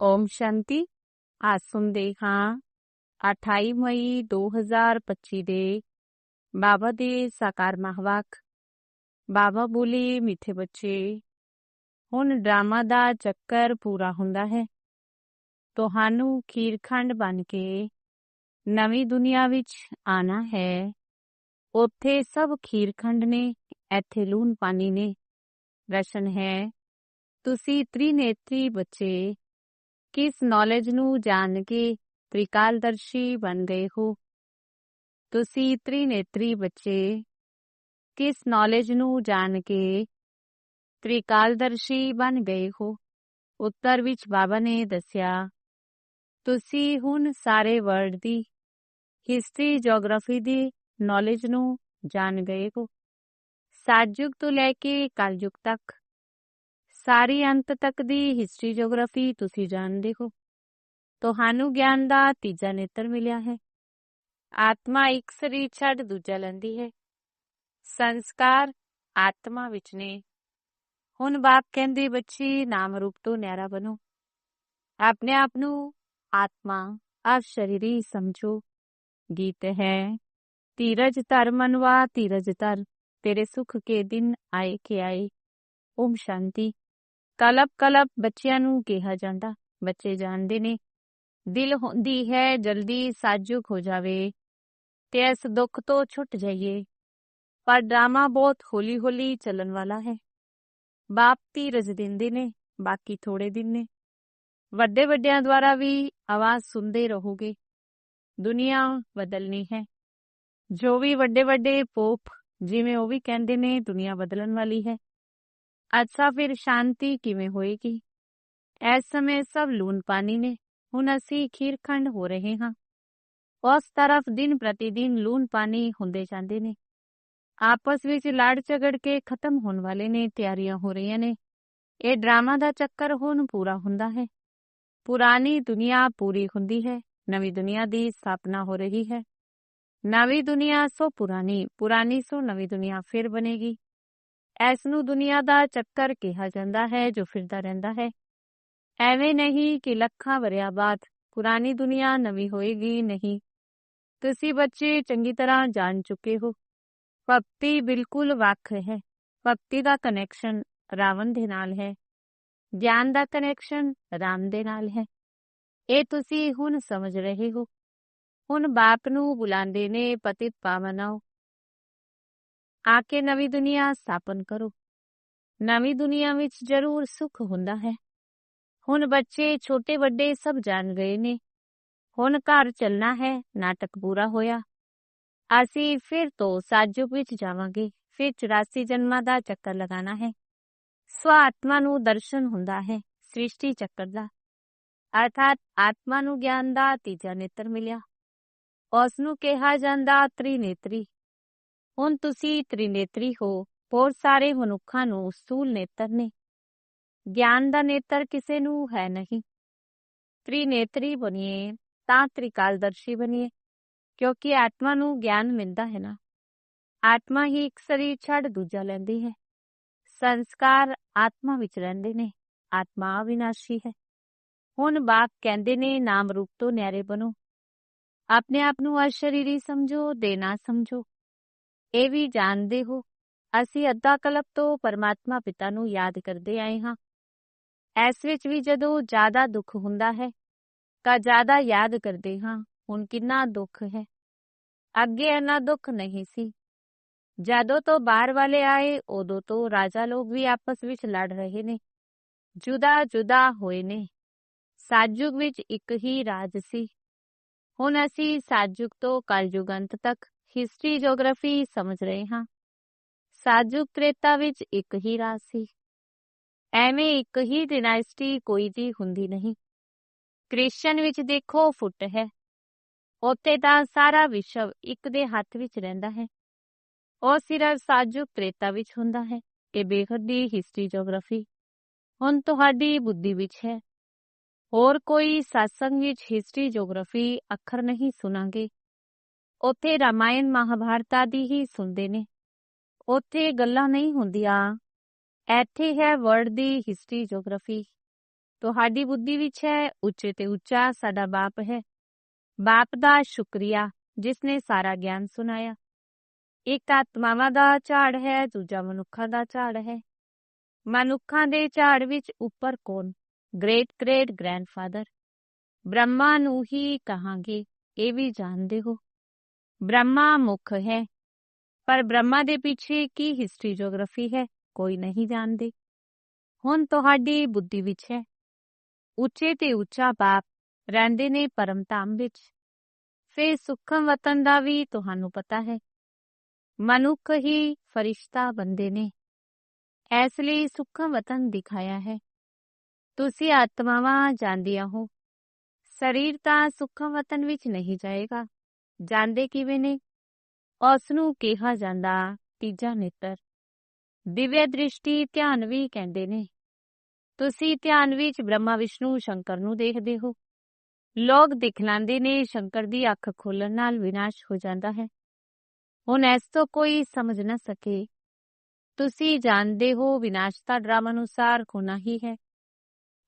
ਓਮ ਸ਼ਾਂਤੀ ਅੱਜ ਸੁਣਦੇ ਹਾਂ 28 ਮਈ 2025 ਦੇ ਬਾਬਾ ਦੇ ਸਾਕਾਰ ਮਹਵਾਕ ਬਾਬਾ ਬੋਲੇ ਮਿੱਠੇ ਬੱਚੇ ਹੁਣ ਡਰਾਮਾ ਦਾ ਚੱਕਰ ਪੂਰਾ ਹੁੰਦਾ ਹੈ ਤੁਹਾਨੂੰ ਖੀਰਖੰਡ ਬਣ ਕੇ ਨਵੀਂ ਦੁਨੀਆ ਵਿੱਚ ਆਣਾ ਹੈ ਉੱਥੇ ਸਭ ਖੀਰਖੰਡ ਨੇ ਇੱਥੇ ਲੂਣ ਪਾਣੀ ਨੇ ਰਸ਼ਨ ਹੈ ਤੁਸੀਂ ਤ੍ਰਿਨੇਤਰੀ ਬੱਚੇ ਕਿਸ ਨੌਲੇਜ ਨੂੰ ਜਾਣ ਕੇ ਤ੍ਰਿਕਾਲਦਰਸ਼ੀ ਬਣ ਗਏ ਹੋ? ਤੁਸੀਂ ਤ੍ਰਿਨੇਤਰੀ ਬੱਚੇ, ਕਿਸ ਨੌਲੇਜ ਨੂੰ ਜਾਣ ਕੇ ਤ੍ਰਿਕਾਲਦਰਸ਼ੀ ਬਣ ਗਏ ਹੋ? ਉੱਤਰ ਵਿੱਚ ਬਾਬਾ ਨੇ ਦੱਸਿਆ, ਤੁਸੀਂ ਹੁਣ ਸਾਰੇ ਵਰਲਡ ਦੀ ਹਿਸਟਰੀ ਜੀਓਗ੍ਰਾਫੀ ਦੀ ਨੌਲੇਜ ਨੂੰ ਜਾਣ ਗਏ ਹੋ। ਸਾਜਯੁਗ ਤੋਂ ਲੈ ਕੇ ਕਲਯੁਗ ਤੱਕ ਸਾਰੀ ਅੰਤ ਤੱਕ ਦੀ ਹਿਸਟਰੀ ਜੀਓਗ੍ਰਾਫੀ ਤੁਸੀਂ ਜਾਣਦੇ ਹੋ ਤੁਹਾਨੂੰ ਗਿਆਨ ਦਾ ਤੀਜਾ ਨੇਤਰ ਮਿਲਿਆ ਹੈ ਆਤਮਾ ਇੱਕ ਸਰੀਰ ਛੱਡ ਦੂਜਾ ਲੈਂਦੀ ਹੈ ਸੰਸਕਾਰ ਆਤਮਾ ਵਿੱਚ ਨੇ ਹੁਣ ਬਾਪ ਕਹਿੰਦੇ ਬੱਚੀ ਨਾਮ ਰੂਪ ਤੋਂ ਨਿਆਰਾ ਬਣੋ ਆਪਣੇ ਆਪ ਨੂੰ ਆਤਮਾ ਆਪ ਸ਼ਰੀਰੀ ਸਮਝੋ ਗੀਤ ਹੈ ਧੀਰਜ ਧਰ ਮਨਵਾ ਧੀਰਜ ਧਰ ਤੇਰੇ ਸੁਖ ਕੇ ਦਿਨ ਆਏ ਕਿ ਆਏ ਓਮ ਸ਼ਾਂਤੀ ਕਲਪ ਕਲਪ ਬੱਚਿਆਂ ਨੂੰ ਕਿਹਾ ਜਾਂਦਾ। ਬੱਚੇ ਜਾਣਦੇ ਨੇ, ਦਿਲ ਹੁੰਦੀ ਹੈ ਜਲਦੀ ਸਾਜੁਕ ਹੋ ਜਾਵੇ ਤੇ ਇਸ ਦੁੱਖ ਤੋਂ ਛੁੱਟ ਜਾਈਏ। ਪਰ ਡਰਾਮਾ ਬਹੁਤ ਹੌਲੀ ਹੌਲੀ ਚੱਲਣ ਵਾਲਾ ਹੈ। ਬਾਪ ਧੀਰਜ ਦਿੰਦੇ ਨੇ, ਬਾਕੀ ਥੋੜੇ ਦਿਨ ਨੇ। ਵੱਡੇ ਵੱਡਿਆਂ ਦੁਆਰਾ ਵੀ ਆਵਾਜ਼ ਸੁਣਦੇ ਰਹੋਗੇ। ਦੁਨੀਆ ਬਦਲਣੀ ਹੈ। ਜੋ ਵੀ ਵੱਡੇ ਵੱਡੇ ਪੋਪ, ਜਿਵੇਂ ਉਹ ਵੀ ਕਹਿੰਦੇ ਨੇ, ਦੁਨੀਆ ਬਦਲਣ ਵਾਲੀ ਹੈ। ਅੱਛਾ ਫਿਰ ਸ਼ਾਂਤੀ ਕਿਵੇਂ ਹੋਏਗੀ ਇਸ ਸਮੇਂ ਸਭ ਲੂਣ ਪਾਣੀ ਨੇ ਹੁਣ ਅਸੀਂ ਖੀਰਖੰਡ ਹੋ ਰਹੇ ਹਾਂ ਉਸ ਤਰਫ ਦਿਨ ਪ੍ਰਤੀ ਦਿਨ ਲੂਣ ਪਾਣੀ ਹੁੰਦੇ ਜਾਂਦੇ ਨੇ ਆਪਸ ਵਿੱਚ ਲੜ ਝਗੜ ਕੇ ਖਤਮ ਹੋਣ ਵਾਲੇ ਨੇ ਤਿਆਰੀਆਂ ਹੋ ਰਹੀਆਂ ਨੇ ਇਹ ਡਰਾਮਾ ਦਾ ਚੱਕਰ ਹੁਣ ਪੂਰਾ ਹੁੰਦਾ ਹੈ ਪੁਰਾਣੀ ਦੁਨੀਆ ਪੂਰੀ ਹੁੰਦੀ ਹੈ ਨਵੀਂ ਦੁਨੀਆ ਦੀ ਸਥਾਪਨਾ ਹੋ ਰਹੀ ਹੈ ਨਵੀਂ ਦੁਨੀਆ ਸੋ ਪੁਰਾਣੀ ਪੁਰਾਣੀ ਸੋ ਨਵੀਂ ਦੁਨੀਆ ਫਿਰ ਬਣੇਗੀ ਇਸ ਨੂੰ ਦੁਨੀਆ ਦਾ ਚੱਕਰ ਕਿਹਾ ਜਾਂਦਾ ਹੈ ਜੋ ਫਿਰਦਾ ਰਹਿੰਦਾ ਹੈ। ਐਵੇਂ ਨਹੀਂ ਕਿ ਲੱਖਾਂ ਵਰਿਆਂ ਬਾਅਦ ਪੁਰਾਣੀ ਦੁਨੀਆ ਨਵੀਂ ਹੋਏਗੀ ਨਹੀਂ। ਤੁਸੀਂ ਬੱਚੇ ਚੰਗੀ ਤਰ੍ਹਾਂ ਜਾਣ ਚੁੱਕੇ ਹੋ। ਭਗਤੀ ਬਿਲਕੁਲ ਵੱਖ ਹੈ। ਭਗਤੀ ਦਾ ਕਨੈਕਸ਼ਨ ਰਾਵਣ ਦੇ ਨਾਲ ਹੈ। ਗਿਆਨ ਦਾ ਕਨੈਕਸ਼ਨ ਰਾਮ ਦੇ ਨਾਲ ਹੈ। ਇਹ ਤੁਸੀਂ ਹੁਣ ਸਮਝ ਰਹੇ ਹੋ। ਹੁਣ ਬਾਪ ਨੂੰ ਬੁਲਾਉਂਦੇ ਨੇ ਪਤਿਤ ਪਾਵਨਾਓ ਆ ਕੇ ਨਵੀਂ ਦੁਨੀਆ ਸਥਾਪਨ ਕਰੋ ਨਵੀਂ ਦੁਨੀਆ ਵਿੱਚ ਜ਼ਰੂਰ ਸੁੱਖ ਹੁੰਦਾ ਹੈ ਹੁਣ ਬੱਚੇ ਛੋਟੇ ਵੱਡੇ ਸਭ ਜਾਣ ਗਏ ਨੇ ਹੁਣ ਘਰ ਚੱਲਣਾ ਹੈ ਨਾਟਕ ਪੂਰਾ ਹੋਇਆ ਅਸੀਂ ਫਿਰ ਤੋਂ ਸਾਜੁਕ ਵਿੱਚ ਜਾਵਾਂਗੇ ਫਿਰ 84 ਜਨਮਾਂ ਦਾ ਚੱਕਰ ਲਗਾਣਾ ਹੈ ਸਵ ਆਤਮਾ ਨੂੰ ਦਰਸ਼ਨ ਹੁੰਦਾ ਹੈ ਸ੍ਰਿਸ਼ਟੀ ਚੱਕਰ ਦਾ ਅਰਥਾਤ ਆਤਮਾ ਨੂੰ ਗਿਆਨ ਦਾ ਤੀਜਾ ਨੇਤਰ ਮਿਲਿਆ ਉਸ ਨੂੰ ਕਿਹਾ ਜਾਂਦਾ ਤ੍ਰਿਨੇਤਰੀ ਹੁਣ ਤੁਸੀਂ ਤ੍ਰਿਨੇਤਰੀ ਹੋ, ਹੋਰ ਸਾਰੇ ਮਨੁੱਖਾਂ ਨੂੰ ਸੂਲ ਨੇਤਰ ਨੇ। ਗਿਆਨ ਦਾ ਨੇਤਰ ਕਿਸੇ ਨੂੰ ਹੈ ਨਹੀਂ। ਤ੍ਰਿਨੇਤਰੀ ਬਣੀਏ ਤਾਂ ਤ੍ਰਿਕਾਲਦਰਸ਼ੀ ਬਣੀਏ, ਕਿਉਂਕਿ ਆਤਮਾ ਨੂੰ ਗਿਆਨ ਮਿਲਦਾ ਹੈ ਨਾ। ਆਤਮਾ ਹੀ ਇੱਕ ਸਰੀਰ ਛੱਡ ਦੂਜਾ ਲੈਂਦੀ ਹੈ। ਸੰਸਕਾਰ ਆਤਮਾ ਵਿੱਚ ਰਹਿੰਦੇ ਨੇ, ਆਤਮਾ ਅਵਿਨਾਸ਼ੀ ਹੈ। ਹੁਣ ਬਾਪ ਕਹਿੰਦੇ ਨੇ, ਨਾਮ ਰੂਪ ਤੋਂ ਨਿਆਰੇ ਬਣੋ। ਆਪਣੇ ਆਪ ਨੂੰ ਅਸ਼ਰੀਰੀ ਸਮਝੋ ਦੇਣਾ ਸਮਝੋ। ਇਹ ਵੀ ਜਾਣਦੇ ਹੋ, ਅਸੀਂ ਅੱਧਾ ਕਲਪ ਤੋਂ ਪਰਮਾਤਮਾ ਪਿਤਾ ਨੂੰ ਯਾਦ ਕਰਦੇ ਆਏ ਹਾਂ। ਇਸ ਵਿੱਚ ਵੀ ਜਦੋਂ ਜ਼ਿਆਦਾ ਦੁੱਖ ਹੁੰਦਾ ਹੈ, ਤਾਂ ਜ਼ਿਆਦਾ ਯਾਦ ਕਰਦੇ ਹਾਂ, ਹੁਣ ਕਿੰਨਾ ਦੁੱਖ ਹੈ। ਅੱਗੇ ਇੰਨਾ ਦੁੱਖ ਨਹੀਂ ਸੀ। ਜਦੋਂ ਤੋਂ ਬਾਹਰ ਵਾਲੇ ਆਏ, ਉਦੋਂ ਤੋਂ ਰਾਜਾ ਲੋਕ ਵੀ ਆਪਸ ਵਿੱਚ ਲੜ ਰਹੇ ਨੇ। ਜੁਦਾ ਜੁਦਾ ਹੋਏ ਨੇ। ਸਾਜੁਗ ਵਿੱਚ ਇੱਕ ਹੀ ਰਾਜ ਸੀ। ਹੁਣ ਅਸੀਂ ਸਾਜੁਗ ਤੋਂ ਕਲਯੁਗ ਅੰਤ ਤੱਕ ਹਿਸਟਰੀ ਜੀਓਗ੍ਰਾਫੀ ਸਮਝ ਰਹੇ ਹਾਂ। ਸਾਜੁਕ ਤ੍ਰੇਤਾ ਵਿੱਚ ਇੱਕ ਹੀ ਰਾਜ ਸੀ। ਐਵੇਂ ਇੱਕ ਹੀ ਡਿਨਾਸਟੀ ਕੋਈ ਦੀ ਹੁੰਦੀ ਨਹੀਂ। ਕ੍ਰਿਸਚੀਅਨ ਵਿੱਚ ਦੇਖੋ, ਫੁੱਟ ਹੈ। ਉੱਥੇ ਤਾਂ ਸਾਰਾ ਵਿਸ਼ਵ ਇੱਕ ਦੇ ਹੱਥ ਵਿੱਚ ਰਹਿੰਦਾ ਹੈ। ਉਹ ਸਿਰਫ ਸਾਜੁਕ ਤ੍ਰੇਤਾ ਵਿੱਚ ਹੁੰਦਾ ਹੈ। ਇਹ ਬੇਖਦ ਦੀ ਹਿਸਟਰੀ ਜੀਓਗ੍ਰਾਫੀ ਹੁਣ ਤੁਹਾਡੀ ਬੁੱਧੀ ਵਿੱਚ ਹੈ। ਹੋਰ ਕੋਈ satsang ਵਿੱਚ ਹਿਸਟਰੀ ਜੀਓਗ੍ਰਾਫੀ ਅੱਖਰ ਨਹੀਂ ਸੁਣਾਂਗੇ। ਉੱਥੇ ਰਾਮਾਇਣ ਮਹਾਭਾਰਤਾ ਦੀ ਹੀ ਸੁਣਦੇ ਨੇ। ਉੱਥੇ ਗੱਲਾਂ ਨਹੀਂ ਹੁੰਦੀਆਂ। ਇੱਥੇ ਹੈ ਵਰਲਡ ਦੀ ਹਿਸਟਰੀ ਜੀਓਗ੍ਰਾਫੀ ਤੁਹਾਡੀ ਬੁੱਧੀ ਵਿੱਚ ਹੈ ਉੱਚੇ ਤੇ ਉੱਚਾ, ਸਾਡਾ ਬਾਪ ਹੈ। ਬਾਪ ਦਾ ਸ਼ੁਕਰੀਆ, ਜਿਸ ਨੇ ਸਾਰਾ ਗਿਆਨ ਸੁਣਾਇਆ। ਇੱਕ ਆਤਮਾਵਾਂ ਦਾ ਝਾੜ ਹੈ, ਦੂਜਾ ਮਨੁੱਖਾਂ ਦਾ ਝਾੜ ਹੈ। ਮਨੁੱਖਾਂ ਦੇ ਝਾੜ ਵਿੱਚ ਉੱਪਰ ਕੌਣ? ਗ੍ਰੇਟ ਗ੍ਰੇਟ ਗ੍ਰੈਂਡਫਾਦਰ ਬ੍ਰਹਮਾ ਨੂੰ ਹੀ ਕਹਾਂਗੇ, ਇਹ ਵੀ ਜਾਣਦੇ ਹੋ। ਬ੍ਰਹਮਾ ਮੁੱਖ ਹੈ। ਪਰ ਬ੍ਰਹਮਾ ਦੇ ਪਿੱਛੇ ਕੀ ਹਿਸਟਰੀ ਜੀਓਗ੍ਰਾਫੀ ਹੈ, ਕੋਈ ਨਹੀਂ ਜਾਣਦੇ। ਹੁਣ ਤੁਹਾਡੀ ਬੁੱਧੀ ਵਿੱਚ ਹੈ। ਉੱਚੇ ਤੇ ਉੱਚਾ ਬਾਪ ਰਹਿੰਦੇ ਨੇ ਪਰਮ ਧਾਮ ਵਿੱਚ। ਫੇ ਸੁਖਮ ਵਤਨ ਦਾ ਵੀ ਤੁਹਾਨੂੰ ਪਤਾ ਹੈ। ਮਨੁੱਖ ਹੀ ਫਰਿਸ਼ਤਾ ਬੰਦੇ ਨੇ। ਇਸ ਲਈ ਸੁਖਮ ਵਤਨ ਦਿਖਾਇਆ ਹੈ। ਤੁਸੀਂ ਆਤਮਾਵਾਂ ਜਾਂਦੀਆਂ ਹੋ। ਸਰੀਰ ਤਾਂ ਸੁਖਮ ਵਤਨ ਵਿੱਚ ਨਹੀਂ ਜਾਏਗਾ। ਜਾਂਦੇ ਕਿਵੇਂ ਨੇ? ਉਸ ਨੂੰ ਕਿਹਾ ਜਾਂਦਾ, ਤੀਜਾ ਨੇਤਰ। ਦਿਵਯ ਦ੍ਰਿਸ਼ਟੀ ਧਿਆਨ ਵੀ ਕਹਿੰਦੇ ਨੇ। ਤੁਸੀਂ ਧਿਆਨ ਵਿੱਚ ਬ੍ਰਹਮਾ, ਵਿਸ਼ਨੂੰ, ਸ਼ੰਕਰ ਨੂੰ ਦੇਖਦੇ ਹੋ। ਲੋਕ ਦਿਖਲਾਉਂਦੇ ਨੇ, ਸ਼ੰਕਰ ਦੀ ਅੱਖ ਖੋਲਣ ਨਾਲ ਵਿਨਾਸ਼ ਹੋ ਜਾਂਦਾ ਹੈ। ਹੁਣ ਇਸ ਤੋਂ ਕੋਈ ਸਮਝ ਨਾ ਸਕੇ। ਤੁਸੀਂ ਜਾਣਦੇ ਹੋ, ਵਿਨਾਸ਼ ਦਾ ਡਰਾਮਾ ਅਨੁਸਾਰ ਹੋਣਾ ਹੀ ਹੈ।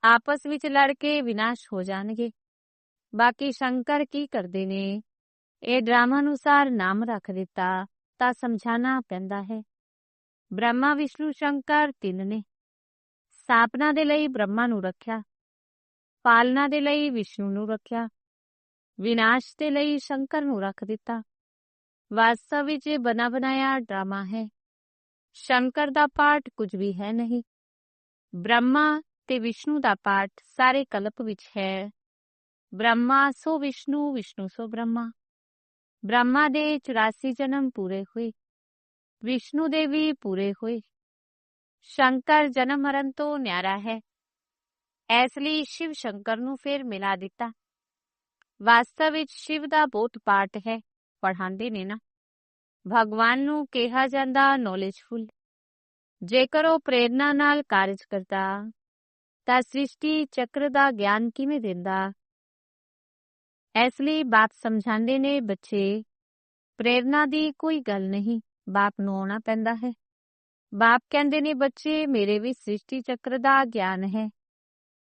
ਆਪਸ ਵਿੱਚ ਲੜ ਕੇ ਵਿਨਾਸ਼ ਹੋ ਜਾਣਗੇ। ਬਾਕੀ ਸ਼ੰਕਰ ਕੀ ਕਰਦੇ ਨੇ? ਇਹ ਡਰਾਮਾ ਅਨੁਸਾਰ ਨਾਮ ਰੱਖ ਦਿੱਤਾ ਤਾਂ ਸਮਝਾਣਾ ਪੈਂਦਾ ਹੈ। ਬ੍ਰਹਮਾ, ਵਿਸ਼ਨੂੰ, ਸ਼ੰਕਰ ਤਿੰਨ ਨੇ। ਸਥਾਪਨਾ ਦੇ ਲਈ ਬ੍ਰਹਮਾ ਨੂੰ ਰੱਖਿਆ। ਪਾਲਣਾ ਦੇ ਲਈ ਵਿਸ਼ਨੂੰ ਨੂੰ ਰੱਖਿਆ। ਵਿਨਾਸ਼ ਦੇ ਲਈ ਸ਼ੰਕਰ ਨੂੰ ਰੱਖ ਦਿੱਤਾ। ਵਾਸਤਵ ਵਿੱਚ ਬਣਾ ਬਣਾਇਆ ਡਰਾਮਾ ਹੈ। ਸ਼ੰਕਰ ਦਾ ਪਾਠ ਕੁਝ ਵੀ ਹੈ ਨਹੀਂ। ਬ੍ਰਹਮਾ ਤੇ ਵਿਸ਼ਨੂੰ ਦਾ ਪਾਠ ਸਾਰੇ ਕਲਪ ਵਿੱਚ ਹੈ। ਬ੍ਰਹਮਾ ਸੋ ਵਿਸ਼ਨੂੰ ਵਿਸ਼ਨੂੰ ਸੋ ਬ੍ਰਹਮਾ। ਬ੍ਰਹਮਾ ਦੇ 84 ਜਨਮ ਪੂਰੇ ਹੋਏ। ਵਿਸ਼ਨੂੰ ਦੇ ਵੀ ਪੂਰੇ ਹੋਏ। ਸ਼ੰਕਰ ਜਨਮ ਮਰਨ ਤੋਂ ਨਿਆਰਾ ਹੈ। ਇਸ ਲਈ ਸ਼ਿਵ ਸ਼ੰਕਰ ਨੂੰ ਫਿਰ ਮਿਲਾ ਦਿੱਤਾ। ਵਾਸਤਵ ਵਿੱਚ ਸ਼ਿਵ ਦਾ ਬਹੁਤ ਪਾਠ ਹੈ, ਪੜ੍ਹਾਉਂਦੇ ਨੇ ਨਾ। ਭਗਵਾਨ ਨੂੰ ਕਿਹਾ ਜਾਂਦਾ ਨੌਲੇਜਫੁਲ ਜੇਕਰ ਉਹ ਪ੍ਰੇਰਣਾ ਨਾਲ ਕਾਰਜ ਕਰਦਾ, ਤਾਂ ਸ੍ਰਿਸ਼ਟੀ ਚੱਕਰ ਦਾ ਗਿਆਨ ਕਿਵੇਂ ਦਿੰਦਾ? ਇਸ ਲਈ ਬਾਪ ਸਮਝਾਉਂਦੇ ਨੇ, ਬੱਚੇ ਪ੍ਰੇਰਣਾ ਦੀ ਕੋਈ ਗੱਲ ਨਹੀਂ, ਬਾਪ ਨੂੰ ਆਉਣਾ ਪੈਂਦਾ ਹੈ। ਬਾਪ ਕਹਿੰਦੇ ਨੇ, ਬੱਚੇ, ਮੇਰੇ ਵੀ ਸ੍ਰਿਸ਼ਟੀ ਚੱਕਰ ਦਾ ਗਿਆਨ ਹੈ।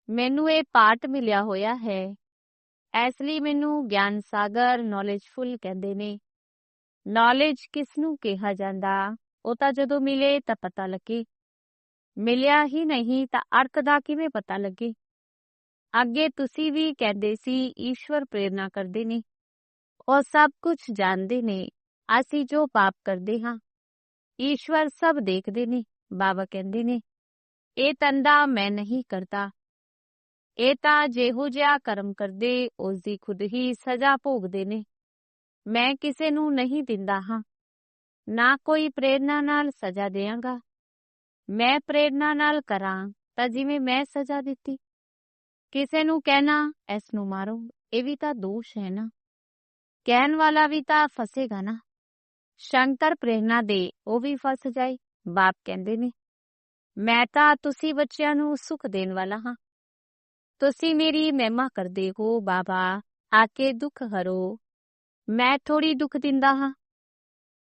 ਮੈਨੂੰ ਇਹ ਪਾਠ ਮਿਲਿਆ ਹੋਇਆ ਹੈ। ਇਸ ਲਈ ਮੈਨੂੰ ਗਿਆਨ ਸਾਗਰ ਨੌਲੇਜਫੁਲ ਕਹਿੰਦੇ ਨੇ। ਨੌਲੇਜ ਕਿਸ ਨੂੰ ਕਿਹਾ ਜਾਂਦਾ? ਉਹ ਤਾਂ ਜਦੋਂ ਮਿਲੇ ਤਾਂ ਪਤਾ ਲੱਗੇ। ਮਿਲਿਆ ਹੀ ਨਹੀਂ ਤਾਂ ਅਰਥ ਦਾ ਕਿਵੇਂ ਪਤਾ ਲੱਗੇ? ਅੱਗੇ ਤੁਸੀਂ ਵੀ ਕਹਿੰਦੇ ਸੀ ਈਸ਼ਵਰ ਪ੍ਰੇਰਣਾ ਕਰਦੇ ਨੇ ਉਹ ਸਭ ਕੁਝ ਜਾਣਦੇ ਨੇ ਅਸੀਂ ਜੋ ਪਾਪ ਕਰਦੇ ਹਾਂ ਈਸ਼ਵਰ ਸਭ ਦੇਖਦੇ ਨੇ ਬਾਬਾ ਕਹਿੰਦੇ ਨੇ ਇਹ ਤੰਦਾ ਮੈਂ ਨਹੀਂ ਕਰਦਾ ਇਹ ਤਾਂ ਜਿਹੋ ਜਿਹਾ ਕਰਮ ਕਰਦੇ ਉਸ ਦੀ ਖੁਦ ਹੀ ਸਜ਼ਾ ਭੋਗਦੇ ਨੇ ਮੈਂ ਕਿਸੇ ਨੂੰ ਨਹੀਂ ਦਿੰਦਾ ਹਾਂ ਨਾ ਕੋਈ ਪ੍ਰੇਰਣਾ ਨਾਲ ਸਜ਼ਾ ਦੇਵਾਂਗਾ ਮੈਂ ਪ੍ਰੇਰਣਾ ਨਾਲ ਕਰਾਂ ਤਾਂ ਜਿਵੇਂ ਮੈਂ ਸਜ਼ਾ ਦਿੱਤੀ ਕਿਸੇ ਨੂੰ ਕਹਿਣਾ, ਇਸ ਨੂੰ ਮਾਰੋ, ਇਹ ਵੀ ਤਾਂ ਦੋਸ਼ ਹੈ ਨਾ। ਕਹਿਣ ਵਾਲਾ ਵੀ ਤਾਂ ਫਸੇਗਾ ਨਾ। ਸ਼ੰਕਰ ਪ੍ਰੇਰਣਾ ਦੇ, ਉਹ ਵੀ ਫਸ ਜਾਏ, ਬਾਪ ਕਹਿੰਦੇ ਨੇ। ਮੈਂ ਤਾਂ ਤੁਸੀਂ ਬੱਚਿਆਂ ਨੂੰ ਸੁਖ ਦੇਣ ਵਾਲਾ ਹਾਂ। ਤੁਸੀਂ ਮੇਰੀ ਮਹਿਮਾ ਕਰਦੇ ਹੋ, ਬਾਬਾ, ਆ ਕੇ ਦੁੱਖ ਹਰੋ। ਮੈਂ ਥੋੜੀ ਦੁੱਖ ਦਿੰਦਾ ਹਾਂ।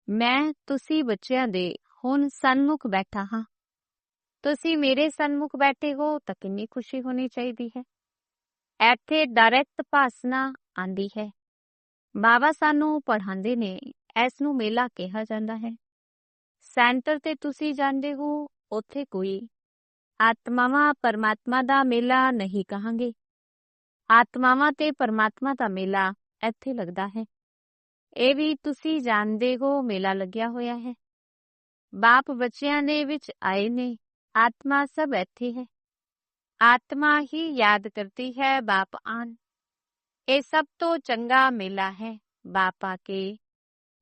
ਮੈਂ ਤੁਸੀਂ ਬੱਚਿਆਂ ਦੇ, ਹੁਣ ਸਨਮੁਖ ਬੈਠਾ ਹਾਂ। ਤੁਸੀਂ ਮੇਰੇ ਸਨਮੁਖ ਬੈਠੇ ਹੋ, ਤਾਂ ਕਿੰਨੀ ਖੁਸ਼ੀ ਹੋਣੀ ਚਾਹੀਦੀ ਹੈ। ਇੱਥੇ ਡਾਇਰੈਕਟ ਭਾਸਨਾ ਆਂਦੀ ਹੈ। ਬਾਬਾ ਸਾਨੂੰ ਪੜ੍ਹਾਉਂਦੇ ਨੇ, ਇਸ ਨੂੰ ਮੇਲਾ ਕਿਹਾ ਜਾਂਦਾ ਹੈ। ਸੈਂਟਰ ਤੇ ਤੁਸੀਂ ਜਾਂਦੇ ਹੋ, ਉੱਥੇ ਕੋਈ ਆਤਮਾਵਾਂ ਪਰਮਾਤਮਾ ਦਾ ਮੇਲਾ ਨਹੀਂ ਕਹਾਂਗੇ। ਆਤਮਾਵਾਂ ਤੇ ਪਰਮਾਤਮਾ ਦਾ ਮੇਲਾ ਇੱਥੇ ਲੱਗਦਾ ਹੈ। ਇਹ ਵੀ ਤੁਸੀਂ ਜਾਣਦੇ ਹੋ, ਮੇਲਾ ਲੱਗਿਆ ਹੋਇਆ ਹੈ। ਬਾਪ ਬੱਚਿਆਂ ਦੇ ਵਿੱਚ ਆਏ ਨੇ, ਆਤਮਾ ਸਭ ਇੱਥੇ ਹੈ। ਆਤਮਾ ਹੀ ਯਾਦ ਕਰਤੀ ਹੈ ਬਾਪ ਆਨ। ਇਹ ਸਭ ਤੋਂ ਚੰਗਾ ਮੇਲਾ ਹੈ, ਬਾਪ ਆ ਕੇ।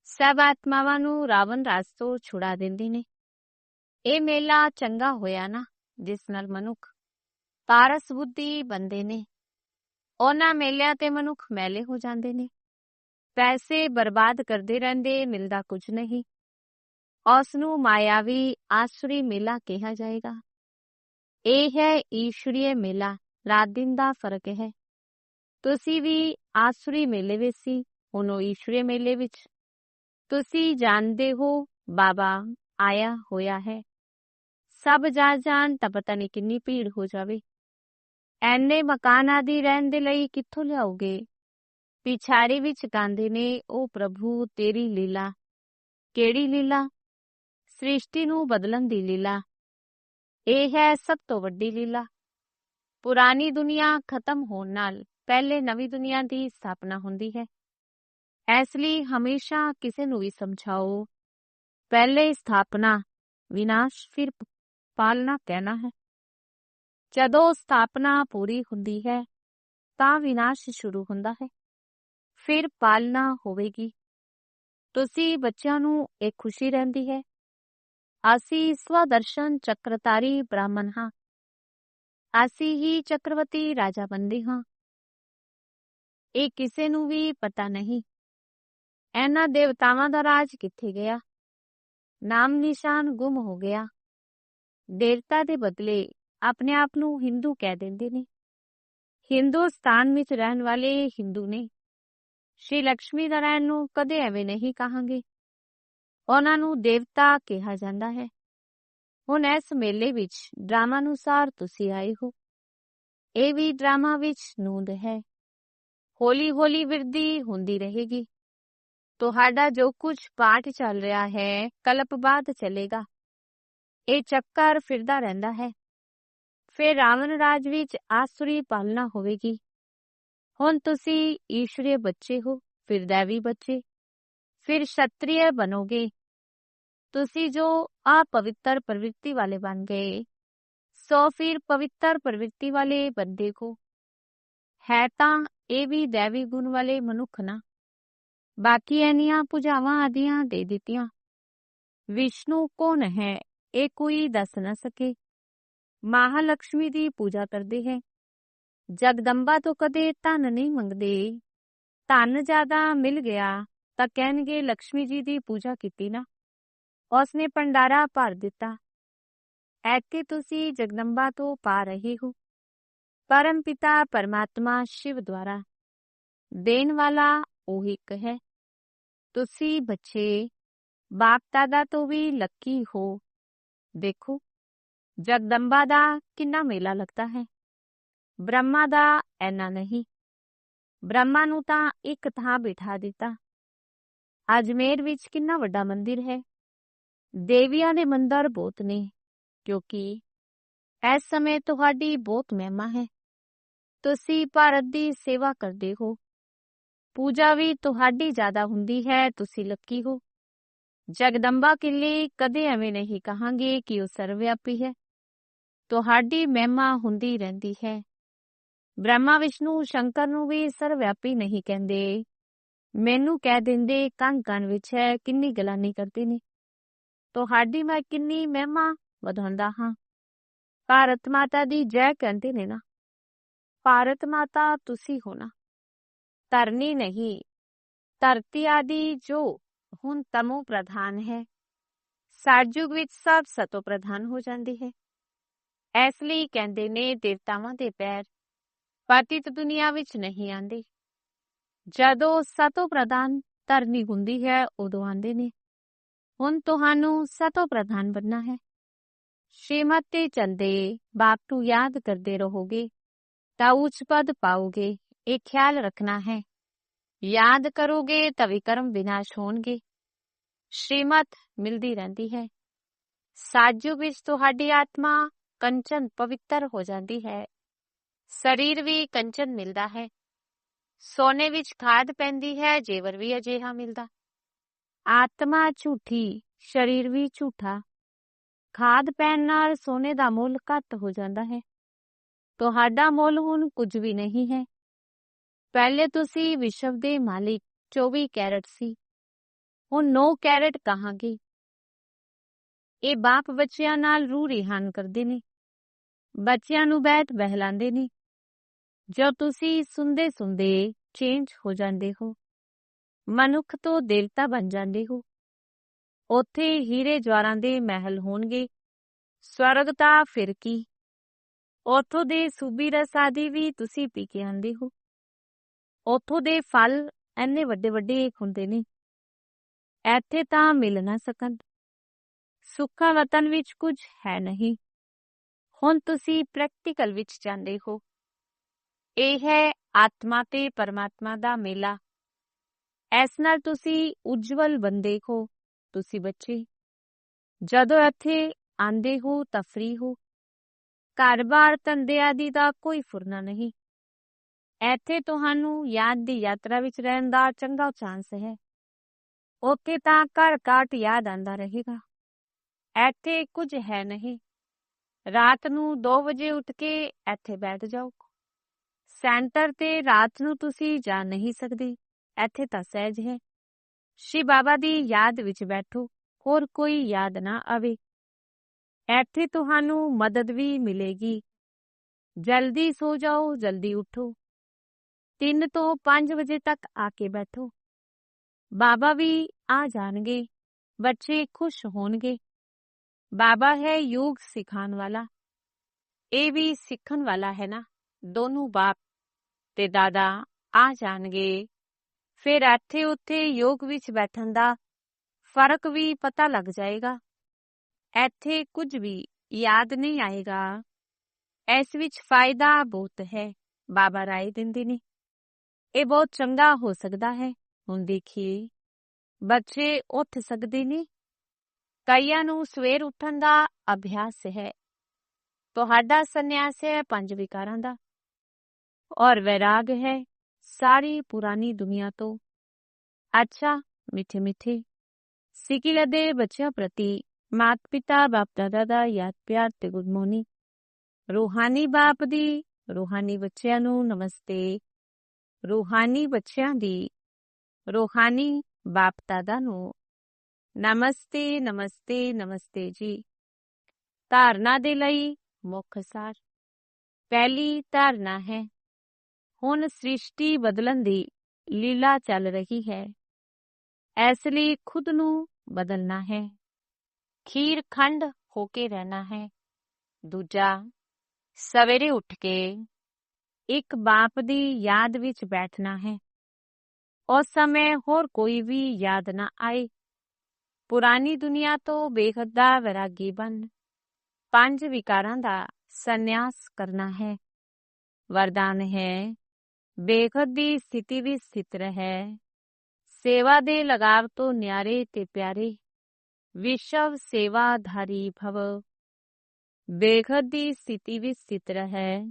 ਸਭ ਆਤਮਾਵਾਂ ਨੂੰ ਰਾਵਣ ਰਾਜ ਤੋਂ ਛੁਡਾ ਦਿੰਦੇ ਨੇ। ਇਹ ਮੇਲਾ ਚੰਗਾ ਹੋਇਆ ਨਾ, ਜਿਸ ਨਾਲ ਮਨੁੱਖ ਪਾਰਸ ਬੁੱਧੀ ਬੰਦੇ ਨੇ। ਉਹਨਾਂ ਮੇਲਿਆਂ ਤੇ ਮਨੁੱਖ ਮੈਲੇ ਹੋ ਜਾਂਦੇ ਨੇ। ਪੈਸੇ ਬਰਬਾਦ ਕਰਦੇ ਰਹਿੰਦੇ, ਮਿਲਦਾ ਕੁਝ ਨਹੀਂ। ਉਸ ਨੂੰ ਮਾਇਆਵੀ ਆਸਰੀ ਮੇਲਾ ਕਿਹਾ ਜਾਏਗਾ। ਇਹ ਹੈ ਈਸ਼ਵਰੀਏ ਮੇਲਾ, ਰਾਤ ਦਿਨ ਦਾ ਫ਼ਰਕ ਹੈ। ਤੁਸੀਂ ਵੀ ਆਸੁਰੀ ਮੇਲੇ ਵਿੱਚ ਸੀ, ਹੁਣ ਉਹ ਈਸ਼ਵਰੀਏ ਮੇਲੇ ਵਿੱਚ। ਤੁਸੀਂ ਜਾਣਦੇ ਹੋ, ਬਾਬਾ ਆਇਆ ਹੋਇਆ ਹੈ। ਸਭ ਜਾ ਜਾਣ ਤਾਂ ਪਤਾ ਨਹੀਂ ਕਿੰਨੀ ਭੀੜ ਹੋ ਜਾਵੇ। ਐਨੇ ਮਕਾਨ ਆਦਿ ਰਹਿਣ ਦੇ ਲਈ ਕਿੱਥੋਂ ਲਿਆਓਗੇ? ਪਿਛਾੜੀ ਵਿੱਚ ਗਾਉਂਦੇ ਨੇ, ਉਹ ਪ੍ਰਭੂ, ਤੇਰੀ ਲੀਲਾ। ਕਿਹੜੀ ਲੀਲਾ? ਸ੍ਰਿਸ਼ਟੀ ਨੂੰ ਬਦਲਣ ਦੀ ਲੀਲਾ। ਇਹ ਹੈ ਸਭ ਤੋਂ ਵੱਡੀ ਲੀਲਾ। ਪੁਰਾਣੀ ਦੁਨੀਆ ਖਤਮ ਹੋਣ ਨਾਲ ਪਹਿਲੇ ਨਵੀਂ ਦੁਨੀਆ ਦੀ ਸਥਾਪਨਾ ਹੁੰਦੀ ਹੈ। ਇਸ ਲਈ ਹਮੇਸ਼ਾ ਕਿਸੇ ਨੂੰ ਵੀ ਸਮਝਾਓ, ਪਹਿਲੇ ਸਥਾਪਨਾ ਵਿਨਾਸ਼, ਫਿਰ ਪਾਲਣਾ ਕਹਿਣਾ ਹੈ। ਜਦੋਂ ਸਥਾਪਨਾ ਪੂਰੀ ਹੁੰਦੀ ਹੈ, ਤਾਂ ਵਿਨਾਸ਼ ਸ਼ੁਰੂ ਹੁੰਦਾ ਹੈ। ਫਿਰ ਪਾਲਣਾ ਹੋਵੇਗੀ। ਤੁਸੀਂ ਬੱਚਿਆਂ ਨੂੰ ਇਹ ਖੁਸ਼ੀ ਰਹਿੰਦੀ ਹੈ ਅਸੀਂ ਸਵਦਰਸ਼ਨ ਚੱਕਰਤਾਰੀ ਬ੍ਰਾਹਮਣ ਹਾਂ ਅਸੀਂ ਹੀ ਚੱਕਰਵਤੀ ਰਾਜਾ ਬੰਦੇ ਹਾਂ ਇਹ ਕਿਸੇ ਨੂੰ ਵੀ ਪਤਾ ਨਹੀਂ ਇਹਨਾਂ ਦੇਵਤਾਵਾਂ ਦਾ ਰਾਜ ਕਿੱਥੇ ਗਿਆ ਨਾਮ ਨਿਸ਼ਾਨ ਗੁੰਮ ਹੋ ਗਿਆ ਦੇਵਤਾ ਦੇ ਬਦਲੇ ਆਪਣੇ ਆਪ ਨੂੰ ਹਿੰਦੂ ਕਹਿ ਦਿੰਦੇ ਨੇ ਹਿੰਦੁਸਤਾਨ ਵਿੱਚ ਰਹਿਣ ਵਾਲੇ ਹਿੰਦੂ ਨੇ ਸ਼੍ਰੀ ਲక్ష్ਮੀ ਨਾਰਾਇਣ ਨੂੰ ਕਦੇ ਐਵੇਂ ਨਹੀਂ ਕਹਾਂਗੇ ਉਹਨਾਂ ਨੂੰ ਦੇਵਤਾ ਕਿਹਾ ਜਾਂਦਾ ਹੈ। ਹੁਣ ਇਸ ਮੇਲੇ ਵਿੱਚ ਡਰਾਮਾ ਅਨੁਸਾਰ ਤੁਸੀਂ ਆਏ ਹੋ। ਇਹ ਵੀ ਡਰਾਮਾ ਵਿੱਚ ਨੂੰਦ ਹੈ। ਹੌਲੀ ਹੌਲੀ ਵਿਰਦੀ ਹੁੰਦੀ ਰਹੇਗੀ। ਤੁਹਾਡਾ ਜੋ ਕੁਝ ਪਾਠ ਚੱਲ ਰਿਹਾ ਹੈ, ਕਲਪ ਬਾਅਦ ਚੱਲੇਗਾ। ਇਹ ਚੱਕਰ ਫਿਰਦਾ ਰਹਿੰਦਾ ਹੈ। ਫਿਰ ਰਾਵਣ ਰਾਜ ਵਿੱਚ ਆਸੁਰੀ ਪਾਲਣਾ ਹੋਵੇਗੀ। ਹੁਣ ਤੁਸੀਂ ਈਸ਼ਵਰੀ ਬੱਚੇ ਹੋ, ਫਿਰ ਦੇਵੀ ਬੱਚੇ। ਫਿਰ ਸ਼ਤਰੀय ਬਣੋਗੇ। ਤੁਸੀਂ ਜੋ ਆ पवित्र प्रवृत्ति वाले बन गए सो फिर पवित्र प्रवृत्ति वाले बंदे को ਹੈ ਤਾਂ ਇਹ ਵੀ ਦੇਵੀ ਗੁਣ ਵਾਲੇ ਮਨੁੱਖ ਨਾ। ਬਾਕੀ ਐਨੀਆਂ ਪੁਜਾਵਾਂ ਆਦੀਆਂ ਦੇ ਦਿੱਤੀਆਂ। ਵਿਸ਼ਨੂੰ ਕੌਣ ਹੈ, ਇਹ ਕੋਈ ਦੱਸ ਨਾ ਸਕੇ। ਮਹਾਲక్ష్ਮੀ ਦੀ ਪੂਜਾ ਕਰਦੇ ਹੈ। ਜਗਦੰਬਾ ਤੋਂ ਕਦੇ ਧਨ ਨਹੀਂ ਮੰਗਦੇ। ਧਨ ਜ਼ਿਆਦਾ ਮਿਲ ਗਿਆ ਤਾਂ ਕਹਿਣਗੇ ਲక్ష్ਮੀ ਜੀ ਦੀ ਪੂਜਾ ਕੀਤੀ ਨਾ। ਉਸਨੇ ਭੰਡਾਰਾ ਭਰ ਦਿੱਤਾ। ਐਤੇ ਤੁਸੀਂ ਜਗਦੰਬਾ ਤੋਂ ਪਾ ਰਹੇ ਹੋ। ਪਰਮ ਪਿਤਾ ਪਰਮਾਤਮਾ ਸ਼ਿਵ ਦੁਆਰਾ। ਦੇਣ ਵਾਲਾ ਉਹ ਇੱਕ ਹੈ। ਤੁਸੀਂ ਬੱਚੇ ਬਾਪ ਦਾਦਾ ਤੋਂ ਵੀ ਲੱਕੀ ਹੋ। ਦੇਖੋ, ਜਗਦੰਬਾ ਦਾ ਕਿੰਨਾ ਮੇਲਾ ਲੱਗਦਾ ਹੈ। ਬ੍ਰਹਮਾ ਦਾ ਐਨਾ ਨਹੀਂ। ਬ੍ਰਹਮਾ ਨੂੰ ਤਾਂ ਇੱਕ ਥਾਂ ਬਿਠਾ ਦਿੱਤਾ। ਅਜਮੇਰ ਵਿੱਚ ਕਿੰਨਾ ਵੱਡਾ ਮੰਦਿਰ ਹੈ। ਦੇਵੀਆਂ ਦੇ ਮੰਦਰ ਬਹੁਤ ਨੇ, ਕਿਉਂਕਿ ਇਸ ਸਮੇਂ ਤੁਹਾਡੀ ਬਹੁਤ ਮਹਿਮਾ ਹੈ। ਤੁਸੀਂ ਭਾਰਤ ਦੀ ਸੇਵਾ ਕਰਦੇ ਹੋ। ਪੂਜਾ ਵੀ ਤੁਹਾਡੀ ਜ਼ਿਆਦਾ ਹੁੰਦੀ ਹੈ, ਤੁਸੀਂ ਲੱਕੀ ਹੋ। ਜਗਦੰਬਾ ਕਿਲੇ ਕਦੇ ਐਵੇਂ ਨਹੀਂ ਕਹਾਂਗੇ ਕਿ ਉਹ ਸਰਵਿਆਪੀ ਹੈ। ਤੁਹਾਡੀ ਮਹਿਮਾ ਹੁੰਦੀ ਰਹਿੰਦੀ ਹੈ। ਬ੍ਰਹਮਾ, ਵਿਸ਼ਨੂੰ, ਸ਼ੰਕਰ ਨੂੰ ਵੀ ਸਰਵਿਆਪੀ ਨਹੀਂ ਕਹਿੰਦੇ। ਮੈਨੂੰ ਕਹਿ ਦਿੰਦੇ ਕੰਨ ਕੰਨ ਵਿੱਚ ਹੈ, ਕਿੰਨੀ ਗਲਾਨੀ ਕਰਦੇ ਨੇ। ਤੁਹਾਡੀ ਮੈਂ ਕਿੰਨੀ ਮਹਿਮਾ ਵਧਾਉਂਦਾ ਹਾਂ। ਭਾਰਤ ਮਾਤਾ ਦੀ ਜੈ ਕਹਿੰਦੇ ਨੇ ਨਾ, ਭਾਰਤ ਮਾਤਾ ਤੁਸੀਂ ਹੋ ਨਾ, ਧਰਨੀ ਨਹੀਂ, ਧਰਤੀ ਆਦਿ ਜੋ ਹੁਣ ਤਮੋ ਪ੍ਰਧਾਨ ਹੈ ਸਾਜੁਗ ਵਿੱਚ ਸਭ ਸਤੋ ਪ੍ਰਧਾਨ ਹੋ ਜਾਂਦੀ ਹੈ। ਇਸ ਲਈ ਕਹਿੰਦੇ ਨੇ ਦੇਵਤਾਵਾਂ ਦੇ ਪੈਰ ਪਤਿਤ ਦੁਨੀਆ ਵਿੱਚ ਨਹੀਂ ਆਂਦੇ ਜਦੋਂ ਸਤੋ ਪ੍ਰਧਾਨ ਧਰਨੀ ਹੁੰਦੀ ਹੈ, ਉਦੋਂ ਆਂਦੇ ਨੇ। ਹੁਣ ਤੁਹਾਨੂੰ ਸਤੋ ਪ੍ਰਧਾਨ ਬਣਨਾ ਹੈ। ਸ਼੍ਰੀਮਤ ਤੇ ਚੰਦੇ ਬਾਪ ਨੂੰ ਯਾਦ ਕਰਦੇ ਰਹੋਗੇ। ਤਾਂ ਉੱਚ ਪਦ ਪਾਓਗੇ, ਇਹ ਖਿਆਲ ਰੱਖਣਾ ਹੈ। ਯਾਦ ਕਰੋਗੇ ਤਾਂ ਵਿਕਰਮ ਵਿਨਾਸ਼ ਹੋਣਗੇ। ਸ਼੍ਰੀਮਤ ਮਿਲਦੀ ਰਹਿੰਦੀ ਹੈ। ਸਾਜੂ ਵਿੱਚ ਤੁਹਾਡੀ ਆਤਮਾ ਕੰਚਨ ਪਵਿੱਤਰ ਹੋ ਜਾਂਦੀ ਹੈ। ਸਰੀਰ ਵੀ ਕੰਚਨ ਮਿਲਦਾ ਹੈ। ਸੋਨੇ ਵਿੱਚ ਖਾਦ ਪੈਂਦੀ ਹੈ, ਜੇਵਰ ਵੀ ਅਜਿਹਾ ਮਿਲਦਾ। ਆਤਮਾ ਝੂਠੀ, ਸਰੀਰ ਵੀ ਝੂਠਾ। ਖਾਦ ਪੈਣ ਨਾਲ ਸੋਨੇ ਦਾ ਮੁੱਲ ਘੱਟ ਹੋ ਜਾਂਦਾ ਹੈ। ਤੁਹਾਡਾ ਮੁੱਲ ਹੁਣ ਕੁਝ ਵੀ ਨਹੀਂ ਹੈ। ਪਹਿਲੇ ਤੁਸੀਂ ਵਿਸ਼ਵ ਦੇ ਮਾਲਿਕ 24 ਕੈਰਟ ਸੀ। ਹੁਣ 9 ਕੈਰਟ ਕਹਾਂਗੇ। ਇਹ ਬਾਪ ਬੱਚਿਆਂ ਨਾਲ ਰੂਹ ਰਿਹਾਨ ਕਰਦੇ ਨੇ। ਬੱਚਿਆਂ ਨੂੰ ਬੈਠ ਬਹਿਲਾਉਂਦੇ ਨੇ। ਜੋ ਤੁਸੀਂ ਸੁੰਦੇ ਸੁੰਦੇ ਚੇਂਜ ਹੋ ਜਾਂਦੇ ਹੋ। ਮਨੁੱਖ ਤੋਂ ਦੇਵਤਾ ਬਣ ਜਾਂਦੇ ਹੋ। ਉੱਥੇ ਹੀਰੇ ਜਵਾਰਾਂ ਦੇ ਮਹਿਲ ਹੋਣਗੇ। ਸਵਰਗ ਤਾਂ ਫਿਰ ਕੀ? ਉਥੋਂ ਦੇ ਸੂਬੀ ਰਸ ਆਦਿ ਵੀ ਤੁਸੀਂ ਪੀ ਕੇ ਆਂਦੇ ਹੋ। ਉਥੋਂ ਦੇ ਫਲ ਐਨੇ ਵੱਡੇ ਵੱਡੇ ਹੁੰਦੇ ਨੇ। ਇੱਥੇ ਤਾਂ ਮਿਲ ਨਾ ਸਕਣ। ਸੁੱਖਾ ਵਤਨ ਵਿੱਚ ਕੁਝ ਹੈ ਨਹੀਂ। ਹੁਣ ਤੁਸੀਂ ਪ੍ਰੈਕਟੀਕਲ ਵਿੱਚ ਜਾਂਦੇ ਹੋ। ਇਹ ਹੈ ਆਤਮਾ ਤੇ ਪਰਮਾਤਮਾ ਦਾ ਮੇਲਾ। ਇਸ ਨਾਲ ਤੁਸੀਂ ਉਜਵਲ ਬੰਦੇ ਹੋ, ਤੁਸੀਂ ਬੱਚੇ। ਜਦੋਂ ਇੱਥੇ ਆਂਦੇ ਹੋ ਤਾਂ ਫ੍ਰੀ ਹੋ। ਘਰ-ਬਾਰ ਧੰਦੇ ਆਦਿ ਦਾ ਕੋਈ ਫੁਰਨਾ ਨਹੀਂ। ਇੱਥੇ ਤੁਹਾਨੂੰ ਯਾਦ ਦੀ ਯਾਤਰਾ ਵਿੱਚ ਰਹਿਣ ਦਾ ਚੰਗਾ ਚਾਂਸ ਹੈ। ਉੱਥੇ ਤਾਂ ਘਰ ਕਾਟ ਯਾਦ ਆਂਦਾ ਰਹੇਗਾ। ਇੱਥੇ ਕੁਝ ਹੈ ਨਹੀਂ। ਰਾਤ ਨੂੰ 2 ਵਜੇ ਉੱਠ ਕੇ ਇੱਥੇ ਬੈਠ ਜਾਓ। ਸੈਂਟਰ ਤੇ ਰਾਤ ਨੂੰ ਤੁਸੀਂ ਜਾ ਨਹੀਂ ਸਕਦੇ। ਇੱਥੇ ਤਾਂ ਸਹਿਜ ਹੈ। ਸ਼੍ਰੀ ਬਾਬਾ ਦੀ ਯਾਦ ਵਿੱਚ ਬੈਠੋ, ਹੋਰ ਕੋਈ ਯਾਦ ਨਾ ਆਵੇ। ਇੱਥੇ ਤੁਹਾਨੂੰ ਮਦਦ ਵੀ ਮਿਲੇਗੀ। ਜਲਦੀ ਸੋ ਜਾਓ, ਜਲਦੀ ਉਠੋ। 3 ਤੋਂ 5 ਵਜੇ ਤੱਕ ਆ ਕੇ ਬੈਠੋ। ਬਾਬਾ ਵੀ ਆ ਜਾਣਗੇ, ਬੱਚੇ ਖੁਸ਼ ਹੋਣਗੇ। ਬਾਬਾ ਹੈ ਯੋਗ ਸਿਖਾਉਣ ਵਾਲਾ। ਇਹ ਵੀ ਸਿੱਖਣ ਵਾਲਾ ਹੈ ਨਾ, ਦੋਨੋਂ ਬਾਪ ਤੇ ਦਾਦਾ ਆ ਜਾਣਗੇ। ਫਿਰ ਇੱਥੇ ਉੱਥੇ ਯੋਗ ਵਿੱਚ ਬੈਠਣ ਦਾ ਫ਼ਰਕ ਵੀ ਪਤਾ ਲੱਗ ਜਾਏਗਾ। ਇੱਥੇ ਕੁਝ ਵੀ ਯਾਦ ਨਹੀਂ ਆਏਗਾ। ਇਸ ਵਿੱਚ ਫਾਇਦਾ ਬਹੁਤ ਹੈ, ਬਾਬਾ ਰਾਏ ਦਿੰਦੇ ਨੇ। ਇਹ ਬਹੁਤ ਚੰਗਾ ਹੋ ਸਕਦਾ ਹੈ। ਹੁਣ ਦੇਖੀਏ, ਬੱਚੇ ਉੱਠ ਸਕਦੇ ਨੇ। ਕਈਆਂ ਨੂੰ ਸਵੇਰ ਉੱਠਣ ਦਾ ਅਭਿਆਸ ਹੈ। ਤੁਹਾਡਾ ਸੰਨਿਆਸ ਹੈ ਪੰਜ ਵਿਕਾਰਾਂ ਦਾ। ਔਰ ਵੈਰਾਗ ਹੈ। ਸਾਰੀ ਪੁਰਾਣੀ ਦੁਨੀਆ ਤੋਂ ਅੱਛਾ ਮਿੱਠੇ ਮਿੱਠੇ ਸਿਕਿਲ ਦੇ ਬੱਚਿਆਂ ਪ੍ਰਤੀ ਮਾਤ ਪਿਤਾ ਬਾਪ ਦਾਦਾ ਦਾ ਯਾਦ ਪਿਆਰ ਤੇ ਗੁੱਡ ਮਾਰਨਿੰਗ ਰੂਹਾਨੀ ਬਾਪ ਦੀ ਰੂਹਾਨੀ ਬੱਚਿਆਂ ਨੂੰ ਨਮਸਤੇ ਰੂਹਾਨੀ ਬੱਚਿਆਂ ਦੀ ਰੂਹਾਨੀ ਬਾਪ ਦਾਦਾ ਨੂੰ ਨਮਸਤੇ ਨਮਸਤੇ ਨਮਸਤੇ ਜੀ ਧਾਰਨਾ ਦੇ ਲਈ ਮੁੱਖ ਸਾਰ ਪਹਿਲੀ ਧਾਰਨਾ ਹੈ ਹੁਣ ਸ੍ਰਿਸ਼ਟੀ ਬਦਲਣ ਦੀ ਲੀਲਾ ਚੱਲ ਰਹੀ ਹੈ। ਇਸ ਲਈ ਖੁਦ ਨੂੰ ਬਦਲਣਾ ਹੈ। ਖੀਰ ਖੰਡ ਹੋ ਕੇ ਰਹਿਣਾ ਹੈ। ਦੂਜਾ, ਸਵੇਰੇ ਉੱਠ ਕੇ ਇੱਕ ਬਾਪ ਦੀ ਯਾਦ ਵਿੱਚ ਬੈਠਣਾ ਹੈ। ਉਸ ਸਮੇਂ ਹੋਰ ਕੋਈ ਵੀ ਯਾਦ ਨਾ ਆਏ। ਪੁਰਾਣੀ ਦੁਨੀਆ ਤੋਂ ਬੇਖੱਦਾ ਵਿਰਾਗੀ ਬਣ। ਪੰਜ ਵਿਕਾਰਾਂ ਦਾ ਸੰਨਿਆਸ ਕਰਨਾ ਹੈ। ਵਰਦਾਨ ਹੈ ਬੇਖੱਦ ਦੀ ਸਥਿਤੀ ਵਿੱਚ ਸਥਿਤ ਰਹਿ ਸੇਵਾ ਦੇ ਲਗਾਵ ਤੋਂ ਨਿਆਰੇ ਤੇ ਪਿਆਰੇ ਵਿਸ਼ਵ ਸੇਵਾਧਾਰੀ ਭਵ ਬੇਖੱਦ ਦੀ ਸਥਿਤੀ ਵਿੱਚ ਸਥਿਤ ਰਹਿ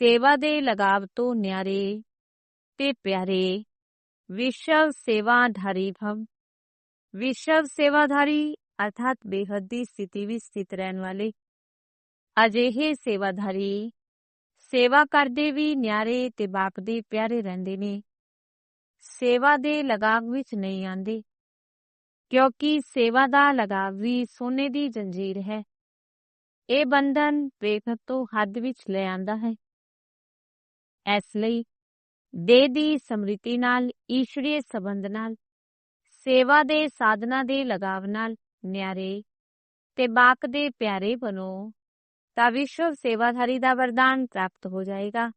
ਸੇਵਾ ਦੇ ਲਗਾਵ ਤੋਂ ਨਿਆਰੇ ਤੇ ਪਿਆਰੇ ਵਿਸ਼ਵ ਸੇਵਾਧਾਰੀ ਭਵ ਵਿਸ਼ਵ ਸੇਵਾਧਾਰੀ ਅਰਥਾਤ ਬੇਹੱਦ ਦੀ ਸਥਿਤੀ ਵਿੱਚ ਸਥਿਤ ਰਹਿਣ ਵਾਲੇ ਅਜਿਹੇ ਸੇਵਾਧਾਰੀ ਸੇਵਾ ਕਰਦੇ ਵੀ ਨਿਆਰੇ ਤੇ ਬਾਪ ਦੇ ਪਿਆਰੇ ਰਹਿੰਦੇ ਨੇ। ਸੇਵਾ ਦੇ ਲਗਾਵ ਵਿੱਚ ਨਹੀਂ ਆਂਦੇ ਕਿਉਂਕਿ ਸੇਵਾ ਦਾ ਲਗਾਵ ਵੀ ਸੋਨੇ ਦੀ ਜੰਜੀਰ ਹੈ। ਇਹ ਬੰਧਨ ਬੇਖਤ ਤੋਂ ਹੱਦ ਵਿੱਚ ਲੈ ਆਂਦਾ ਹੈ। ਇਸ ਲਈ ਦੇ ਦੀ ਸਮ੍ਰਿਤੀ ਨਾਲ ਈਸ਼ਵਰੀ ਸੰਬੰਧ ਨਾਲ, ਸੇਵਾ ਦੇ ਸਾਧਨਾ ਦੇ ਲਗਾਵ ਨਾਲ ਨਿਆਰੇ ਤੇ ਬਾਕ ਦੇ ਪਿਆਰੇ ਬਣੋ। ਤਾਂ ਵਿਸ਼ਵ ਸੇਵਾਧਾਰੀ ਦਾ ਵਰਦਾਨ ਪ੍ਰਾਪਤ ਹੋ ਜਾਏਗਾ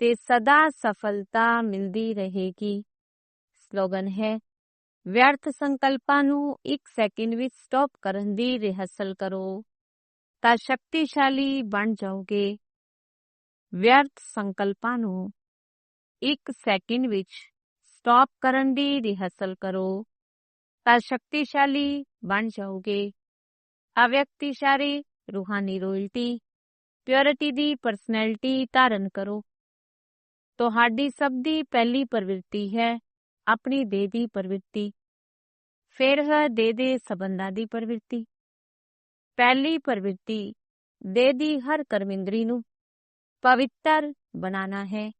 ਤੇ ਸਦਾ ਸਫਲਤਾ ਮਿਲਦੀ ਰਹੇਗੀ ਸਲੋਗਨ ਹੈ ਵਿਅਰਥ ਸੰਕਲਪਾਂ ਨੂੰ 1 ਸੈਕਿੰਡ ਵਿੱਚ ਸਟਾਪ ਕਰਨ ਦੀ ਰਿਹਰਸਲ ਕਰੋ ਤਾਂ ਸ਼ਕਤੀਸ਼ਾਲੀ ਬਣ ਜਾਓਗੇ ਵਿਅਰਥ ਸੰਕਲਪਾਂ ਨੂੰ 1 ਸੈਕਿੰਡ ਵਿੱਚ ਸਟਾਪ ਕਰਨ ਦੀ ਰਿਹਰਸਲ ਕਰੋ ਤਾਂ ਸ਼ਕਤੀਸ਼ਾਲੀ ਬਣ ਜਾਓਗੇ ਅਵਿਅਕਤੀਸ਼ਾਲੀ ਰੂਹਾਨੀ ਰੋਇਲਟੀ, ਪਿਓਰਿਟੀ ਦੀ ਪਰਸਨੈਲਿਟੀ ਧਾਰਨ ਕਰੋ। ਤੁਹਾਡੀ ਸਭ ਦੀ ਪਹਿਲੀ ਪ੍ਰਵਿਰਤੀ ਹੈ, ਆਪਣੀ ਦੇਹ ਦੀ ਪ੍ਰਵਿਰਤੀ। ਫਿਰ ਹੈ ਦੇਹ ਦੇ ਸੰਬੰਧਾਂ ਦੀ ਪ੍ਰਵਿਰਤੀ। ਪਹਿਲੀ ਪ੍ਰਵਿਰਤੀ ਦੇਹ ਦੀ ਹਰ ਕਰਮਿੰਦਰੀ ਨੂੰ ਪਵਿੱਤਰ ਬਣਾਉਣਾ ਹੈ।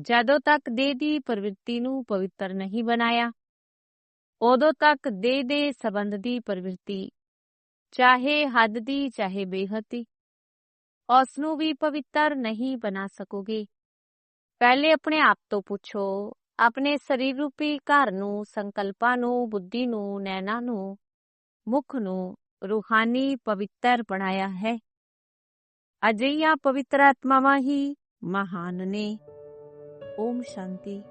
ਜਦੋਂ ਤੱਕ ਦੇਹ ਦੀ ਪ੍ਰਵਿਰਤੀ ਨੂੰ ਪਵਿੱਤਰ ਨਹੀਂ ਬਣਾਇਆ, ਉਦੋਂ ਤੱਕ ਦੇਹ ਦੇ ਸੰਬੰਧ ਦੀ ਪ੍ਰਵਿਰਤੀ ਚਾਹੇ ਹੱਦ ਦੀ ਚਾਹੇ ਬੇਹੱਦੀ ਉਸ ਨੂੰ ਵੀ ਪਵਿੱਤਰ ਨਹੀਂ ਬਣਾ ਸਕੋਗੇ ਪਹਿਲੇ ਆਪਣੇ ਆਪ ਤੋਂ ਪੁੱਛੋ ਆਪਣੇ ਸਰੀਰ ਰੂਪੀ ਘਰ ਨੂੰ ਸੰਕਲਪਾਂ ਨੂੰ ਬੁੱਧੀ ਨੂੰ ਨੈਣਾ ਨੂੰ ਮੁਖ ਨੂੰ ਰੂਹਾਨੀ ਪਵਿੱਤਰ ਬਣਾਇਆ ਹੈ ਅਜਿਹੀਆਂ ਪਵਿੱਤਰ ਆਤਮਾਵਾਂ ਹੀ ਮਹਾਨ ਨੇ ਓਮ ਸ਼ਾਂਤੀ